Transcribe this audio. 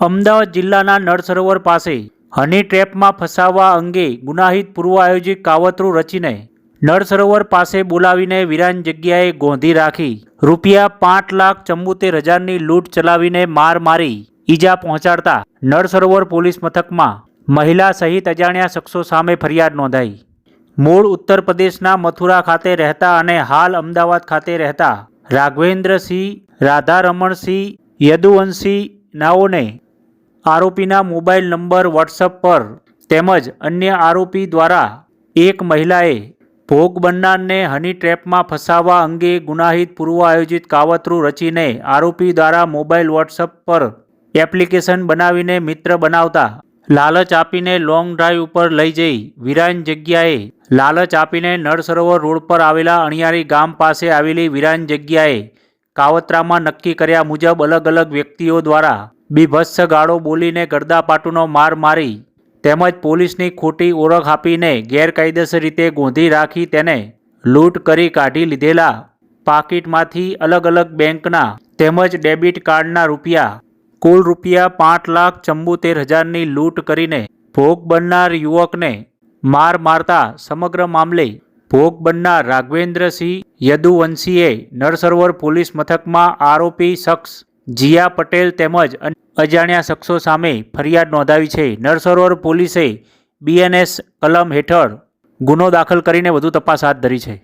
અમદાવાદ જિલ્લાના નળ સરોવર પાસે હની ટ્રેપમાં ફસાવવા અંગે ગુનાહિત પૂર્વ આયોજિત કાવતરું રચીને નળ સરોવર પાસે બોલાવીને વિરાન જગ્યાએ ગોંધી રાખી. રૂપિયા પાંચ લાખ ચુમ્મોતેર હજારની લૂંટ ચલાવીને માર મારી ઈજા પહોંચાડતા નળ સરોવર પોલીસ મથકમાં મહિલા સહિત અજાણ્યા શખ્સો સામે ફરિયાદ નોંધાઈ. મૂળ ઉત્તર પ્રદેશના મથુરા ખાતે રહેતા અને હાલ અમદાવાદ ખાતે રહેતા રાઘવેન્દ્રસિંહ, રાધારમણસિંહ યદુવંશી નાઓને આરોપીના મોબાઈલ નંબર વોટ્સઅપ પર તેમજ અન્ય આરોપી દ્વારા એક મહિલાએ ભોગ બનનારને હની ટ્રેપમાં ફસાવવા અંગે ગુનાહિત પૂર્વ આયોજિત કાવતરું રચીને આરોપી દ્વારા મોબાઈલ વોટ્સઅપ પર એપ્લિકેશન બનાવીને મિત્ર બનાવતા લાલચ આપીને લોંગ ડ્રાઈવ ઉપર લઈ જઈ વિરાન જગ્યાએ લાલચ આપીને નળસરોવર રોડ પર આવેલા અણિયારી ગામ પાસે આવેલી વિરાન જગ્યાએ કાવતરામાં નક્કી કર્યા મુજબ અલગ અલગ વ્યક્તિઓ દ્વારા બીભત્સ ગાળો બોલીને ગરદાપાટુનો માર મારી, તેમજ પોલીસની ખોટી ઓળખ આપીને ગેરકાયદેસર રીતે ગોંધી રાખી તેને લૂંટ કરી કાઢી લીધેલા. પાકીટમાંથી અલગ અલગ બેંકના તેમજ ડેબિટ કાર્ડના રૂપિયા, કુલ રૂપિયા પાંચ લાખ ચંબોતેર હજારની લૂંટ કરીને ભોગ બનનાર યુવકને માર મારતા સમગ્ર મામલે ભોગ બનનાર રાઘવેન્દ્રસિંહ યદુવંશીએ નરસરોવર પોલીસ મથકમાં આરોપી શખ્સ જીયા પટેલ તેમજ અજાણ્યા શખ્સો સામે ફરિયાદ નોંધાવી છે. નરસરોવર પોલીસે બીએનએસ કલમ હેઠળ ગુનો દાખલ કરીને વધુ તપાસ હાથ ધરી છે.